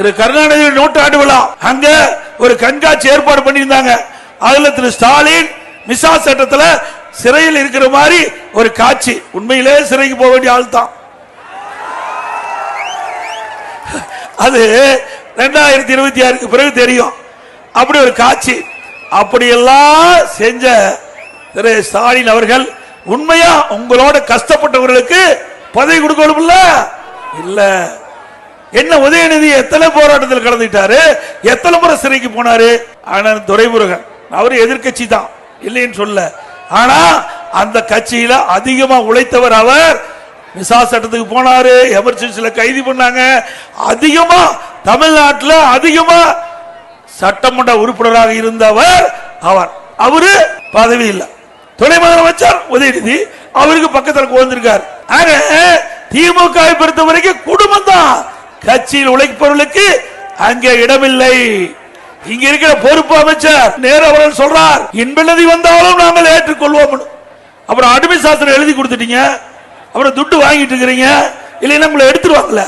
திரு கருணாநிதி நூற்றாண்டு விழா. அங்க ஒரு கண்காட்சி ஏற்பாடு பண்ணியிருந்தாங்க. அதுல திரு ஸ்டாலின் மிசா சட்டத்துல சிறையில் இருக்கிற மாதிரி ஒரு காட்சி. உண்மையிலே சிறைக்கு போக வேண்டிய ஆள் தான். அது ரெண்டாயிரத்தி இருபத்தி ஆறுக்கு பிறகு தெரியும். அப்படி ஒரு காட்சி. அப்படியெல்லாம் செஞ்ச திரு ஸ்டாலின் அவர்கள் உண்மையா உங்களோட கஷ்டப்பட்டவர்களுக்கு பதவி கொடுக்கணும்ல இல்ல. என்ன உதயநிதி எத்தனை போராட்டத்தில் கலந்துட்டாரு? எத்தனை முறை சிறைக்கு போனாரு? ஆனால் துரைமுருகன் அவர் எதிர்க்கட்சி தான் இல்லைன்னு சொல்ல. ஆனா அந்த கட்சியில அதிகமா உழைத்தவர் அவர். மிசா சட்டத்துக்கு போனாரு எமர்ஜென்சில கைது பண்ணாங்க. அதிகமா தமிழ்நாட்டில் அதிகமா சட்டமன்ற உறுப்பினராக இருந்தவர் அவர். அவரு பதவி இல்லை. துணை முதலமைச்சர் உதயநிதி அவருக்கு பக்கத்தில் கோந்திருக்கார் ஆக திமுக பொறுத்த வரைக்கும் குடும்பம் தான் கட்சியில் உழைப்பவர்களுக்கு அங்கே இடமில்லை. இங்க இருக்கிற பொறுப்பு அமைச்சர் நேரு அவர்கள் சொல்றார் இன்பநிதி வந்தாலும் நாங்கள் ஏற்றுக்கொள்வோம். அப்புறம் அடிமை சாஸ்திரம் எழுதி கொடுத்துட்டீங்க. அப்புறம் துட்டு வாங்கிட்டு இருக்கிறீங்க. இல்லைன்னா உங்களை எடுத்துருவாங்கல்ல.